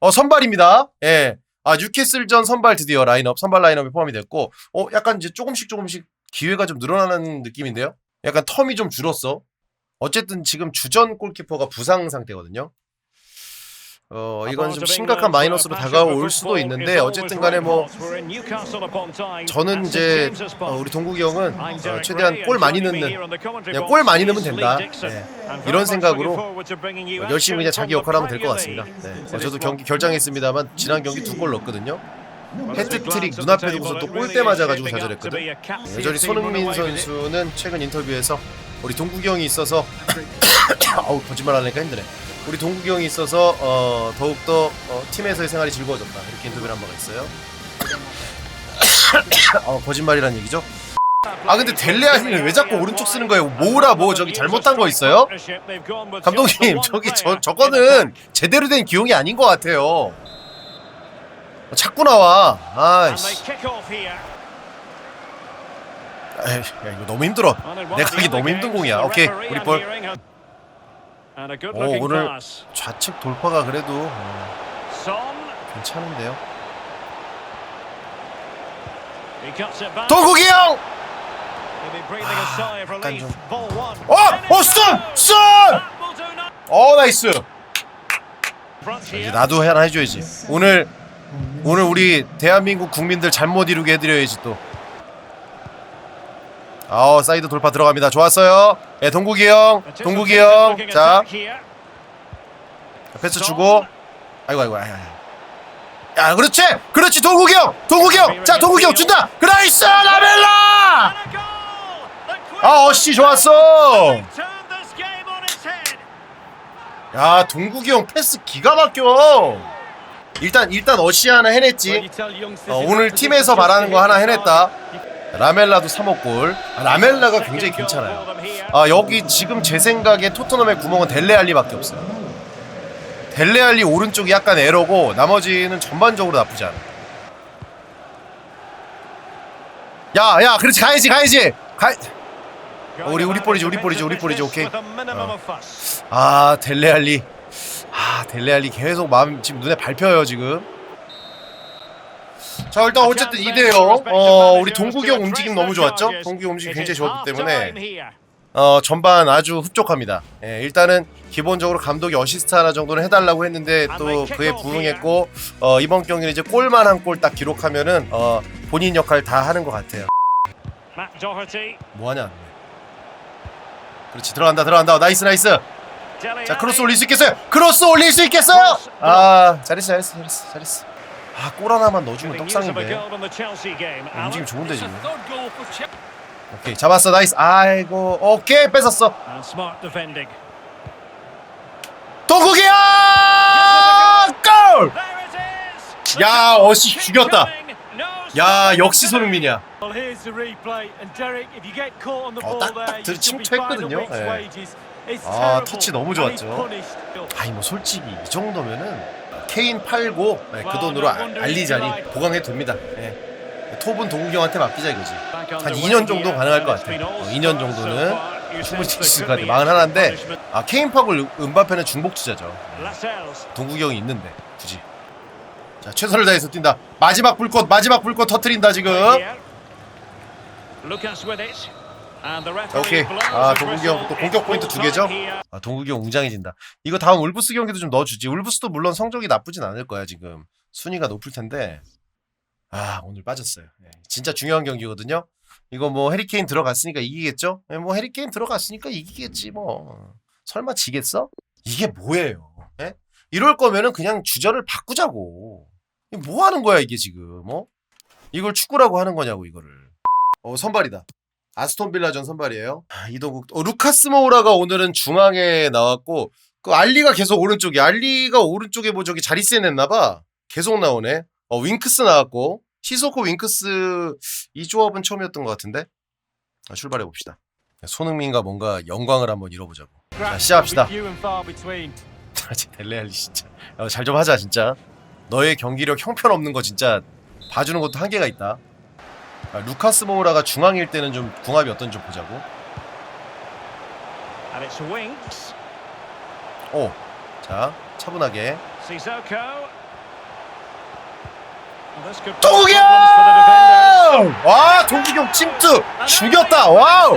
어 선발입니다. 예. 아 뉴캐슬전 선발 드디어 라인업 선발 라인업에 포함이 됐고 어 약간 이제 조금씩 조금씩 기회가 좀 늘어나는 느낌인데요. 약간 텀이 좀 줄었어. 어쨌든 지금 주전 골키퍼가 부상 상태거든요. 어 이건 좀 심각한 마이너스로 다가올 수도 있는데 어쨌든 간에 뭐 저는 이제 어, 우리 동국이 형은 어, 최대한 골 많이 넣는 그냥 골 많이 넣으면 된다. 네. 이런 생각으로 어, 열심히 그냥 자기 역할 하면 될 것 같습니다. 네. 어, 저도 경기 결장했습니다만 지난 경기 두 골 넣었거든요. 해트트릭 눈앞에 두고서 또 골대 맞아가지고 좌절했거든. 네, 여전히 손흥민 선수는 최근 인터뷰에서 우리 동국이 형이 있어서 아우 거짓말 하니까 힘드네. 우리 동국이 형이 있어서 어, 더욱더 어, 팀에서의 생활이 즐거워졌다 이렇게 인터뷰를 한 바가 있어요. 어, 거짓말이란 얘기죠. 아 근데 델레아니는 왜 자꾸 오른쪽 쓰는 거예요? 뭐라 뭐 저기 잘못한 거 있어요? 감독님 저기 저 저거는 제대로 된 기용이 아닌 것 같아요. 어, 자꾸 나와. 아이씨. 에이, 야 이거 너무 힘들어. 내가 하기 너무 힘든 공이야. 오케이 우리 볼. 오 오늘 좌측 돌파가 그래도 어, 괜찮은데요. 동국이 형! 약간 좀- 어! 어! 쏜! 쏜! 어 나이스. 이제 나도 하나 해줘야지. 오늘 오늘 우리 대한민국 국민들 잘못 이루게 해드려야지 또. 아우 사이드 돌파 들어갑니다. 좋았어요. 예, 동국이 형, 동국이 형. 자, 패스 주고. 아이고 아이고 아이고. 야, 그렇지, 그렇지, 동국이 형, 동국이 형. 자, 동국이 형 준다. 그라이스 라벨라. 아, 어씨 좋았어. 야, 동국이 형 패스 기가 막혀. 일단 일단 어시 하나 해냈지. 어, 오늘 팀에서 말하는 거 하나 해냈다. 라멜라도 3호 골. 아, 라멜라가 굉장히 괜찮아요. 아 여기 지금 제 생각에 토트넘의 구멍은 델레알리밖에 없어요. 델레알리 오른쪽이 약간 에러고 나머지는 전반적으로 나쁘지 않아. 야, 야, 그렇지 가야지, 가야지. 가. 어, 우리 우리 볼이지, 우리 볼이지, 우리 볼이지. 오케이. 어. 아 델레알리. 아 델레알리 계속 마음 지금 눈에 밟혀요 지금. 자 일단 어쨌든 2대0 어 우리 동국이 형 움직임 너무 좋았죠? 동국이 형 움직임 굉장히 좋았기 때문에 어 전반 아주 흡족합니다. 예, 일단은 기본적으로 감독이 어시스트 하나 정도는 해달라고 했는데 또 그에 부응했고 어, 이번 경기는 이제 골만 한 골 딱 기록하면은 어, 본인 역할 다 하는 것 같아요. 뭐하냐? 그렇지 들어간다 들어간다 나이스 나이스. 자 크로스 올릴 수 있겠어요? 크로스 올릴 수 있겠어요? 아 잘했어 잘했어 잘했어 잘했어. 아 골 하나만 넣어주면 떡상인데. 움직임 좋은데 지금. 오케이 잡았어 나이스. 아이고 오케이 뺏었어. 동국이야 골! 야 어시 죽였다. 야 역시 손흥민이야. 어, 딱 딱 들 침투했거든요. 예. 아 터치 너무 좋았죠. 아니 뭐 솔직히 이 정도면은 케인 팔고 네, 그 돈으로 아- 알리자니 보강해 둡니다. 네. 톱은 동국이 형한테 맡기자 이거지. 한 2년 정도 가능할 것 같아. 어, 2년 정도는 충분히 칠수 있을 것 같아. 마흔 하나인데 아 케인 파고 은바페는 중복 투자죠. 동국이 형이 있는데 굳이. 자 최선을 다해서 뛴다. 마지막 불꽃 마지막 불꽃 터트린다 지금. 자, 오케이. 아 동국이 형 또 공격 포인트 두 개죠? 아 동국이 형 웅장해진다. 이거 다음 울브스 경기도 좀 넣어주지. 울브스도 물론 성적이 나쁘진 않을 거야 지금. 순위가 높을 텐데. 아 오늘 빠졌어요. 예, 진짜 중요한 경기거든요. 이거 뭐 해리케인 들어갔으니까 이기겠죠? 예, 뭐 해리케인 들어갔으니까 이기겠지 뭐. 설마 지겠어? 이게 뭐예요? 예? 이럴 거면은 그냥 주전을 바꾸자고. 뭐 하는 거야 이게 지금? 어? 이걸 축구라고 하는 거냐고 이거를. 어 선발이다. 아스톤 빌라전 선발이에요. 아, 이동국. 어, 루카스 모우라가 오늘은 중앙에 나왔고 그 알리가 계속 오른쪽에. 알리가 오른쪽에 뭐 저기 자리세 냈나봐. 계속 나오네. 어 윙크스 나왔고 시소코 윙크스 이 조합은 처음이었던 것 같은데. 자, 출발해 봅시다. 손흥민과 뭔가 영광을 한번 이뤄보자고. 자 시작합시다. 델레알리 진짜. 잘 좀 하자 진짜. 너의 경기력 형편없는 거 진짜 봐주는 것도 한계가 있다. 아, 루카스 모우라가 중앙일 때는 좀 궁합이 어떤지 좀 보자고. 오, 자 차분하게. 동국영! 와 동국영 침투 죽였다 와우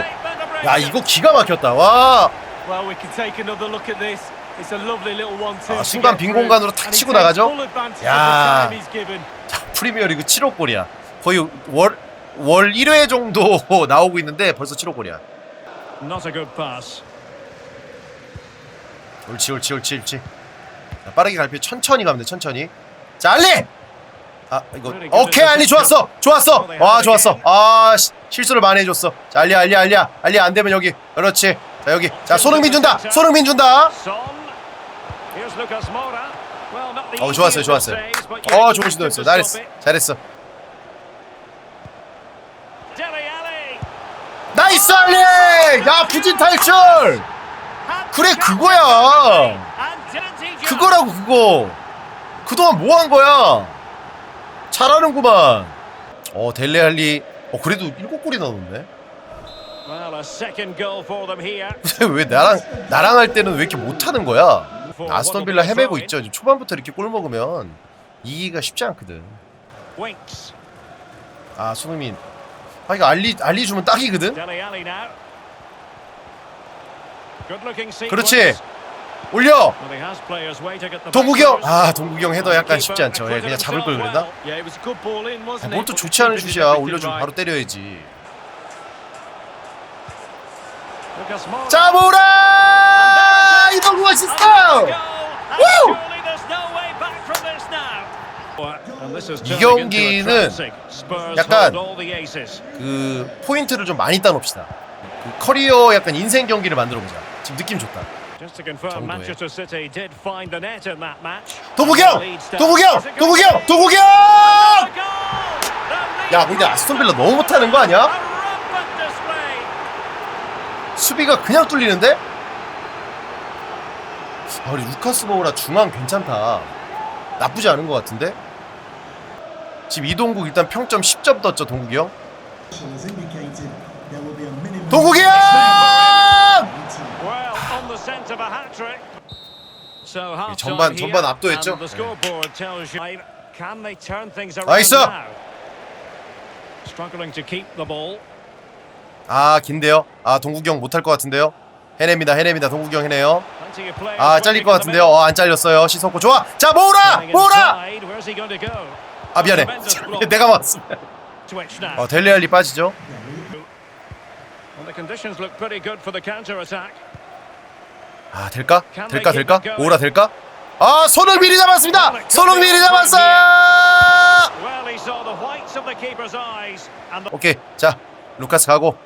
야 이거 기가 막혔다 와 Well, we can take another look at this. It's a lovely little one-two. 아, 순간 빈 공간으로 탁 치고 나가죠? 야. 야. 자, 프리미어리그 7호 골이야 거의 월, 월 1회 정도 나오고 있는데 벌써 7호 골이야. Not a good pass. 옳지 옳지 옳지 옳지. 자, 빠르게 갈 필요. 천천히 가면 돼 천천히. 자 알리! 아 이거. 오케이 알리 좋았어 좋았어. 와 좋았어. 아 시- 실수를 많이 해줬어. 자 알리야 알리야 알리야 알리야 안 되면 여기. 그렇지. 자 여기. 자 손흥민 준다. 손흥민 준다. 어 좋았어요 좋았어요. 어 좋은 시도였어 잘했어. 잘했어 알리 야 부진 탈출! 그래 그거야. 그거라고 그거. 그동안 뭐 한 거야? 잘하는구만. 어 델레알리. 어 그래도 일곱 골이 나오는데? Here. 왜 나랑 나랑 할 때는 왜 이렇게 못하는 거야? 아스톤 빌라 헤매고 있죠. 초반부터 이렇게 골 먹으면 이기기가 쉽지 않거든. 아 손흥민 아 이거 알리 알리 주면 딱이거든. 그렇지 올려 back 아 동국영 헤더 약간 쉽지 않죠 예, 그냥 잡을 걸 그랬나 it? 뭘또 좋지 않은 슛이야 올려주면. 바로 때려야지 Lucas Moura. 자 모라 이동국 어시스트 Woo! 이 경기는 약간 그 포인트를 좀 많이 따놓읍시다. 그 커리어 약간 인생 경기를 만들어 보자. 지금 느낌 좋다. 도구경, 도구경, 도구경, 도구경. 야, 근데 아스톤 빌라 너무 못하는 거 아니야? 수비가 그냥 뚫리는데? 아, 우리 루카스 모우라 중앙 괜찮다. 나쁘지 않은 것 같은데? 지금 이동국 일단 평점 10점 떴죠, 동국이 형? 동국이 형! 전반- 전반 압도했죠? 나이스! 아, 긴데요? 아, 동국이 형 못할 것 같은데요? 해냅니다, 해냅니다. 동국이 형 해내요. 아, 잘릴 것 같은데요? 어, 안 잘렸어요. 시선코 좋아! 자, 모으라! 모으라! 아, 미안해. 내가 맞았어. 어, 델리알리 빠지죠? 아 될까? 될까 될까? 오라 될까? 아 잡았습니다. 잡았어요. Of the keeper's eyes and the 오케이 자 루카스 가고.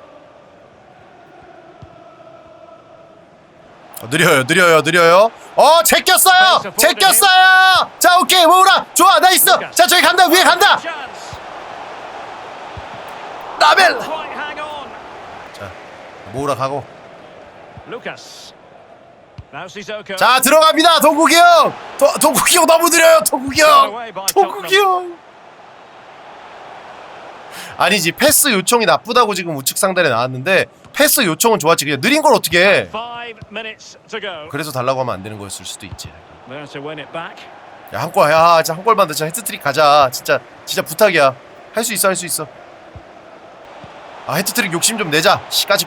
어, 느려요 느려요 느려요. 어 제꼈어요 제꼈어요. 자 오케이 모으라 좋아 나이스. 자 저기 간다 위에 간다. 라벨. 자 모으라 가고. 자 들어갑니다 동국이 형. 도, 동국이 형 너무 느려요 동국이 형. 동국이 형. 아니지 패스 요청이 나쁘다고 지금 우측 상단에 나왔는데 패스 요청은 좋았지 그냥 느린 걸 어떻게 해 Five minutes to go. 그래서 달라고 하면 안 되는 거였을 수도 있지 it back. 야한 골 야 진짜 한 골만 더 진짜 헤트트릭 가자 진짜 진짜 부탁이야 할 수 있어 할 수 있어 아 헤트트릭 욕심 좀 내자 시까지.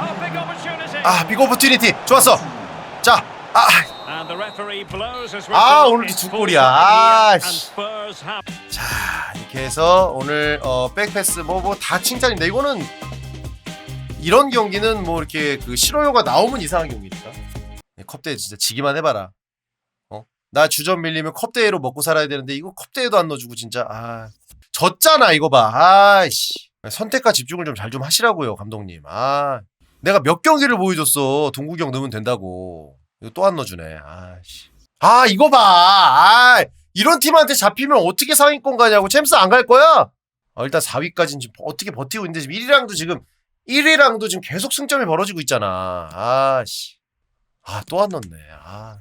Oh, big opportunity. 거아 빅 오퍼튜니티 좋았어 자아 his 아, whistle. 오늘도 두 골이야. 아, 씨. 자 이렇게 해서 오늘 어 백패스 뭐뭐 다 칭찬인데 이거는 이런 경기는 뭐 이렇게 그 실효요가 나오면 이상한 경기니까. 네, 컵대회 진짜 지기만 해봐라. 어 나 주전 밀리면 컵대회로 먹고 살아야 되는데 이거 컵대회도 안 넣어주고 진짜 아. 졌잖아 이거 봐. 아이씨. 선택과 집중을 좀 잘좀 하시라고요 감독님. 아. 내가 몇 경기를 보여줬어. 형 넣으면 된다고. 이거 또 안 넣어주네. 아씨. 아 이거 봐. 아, 이런 팀한테 잡히면 어떻게 상위권 가냐고. 챔스 안 갈 거야? 어, 일단 4위까지는 지금 어떻게 버티고 있는데 지금 1위랑도 지금 1위랑도 지금 계속 승점이 벌어지고 있잖아. 아씨. 아 또 안 넣네. 아.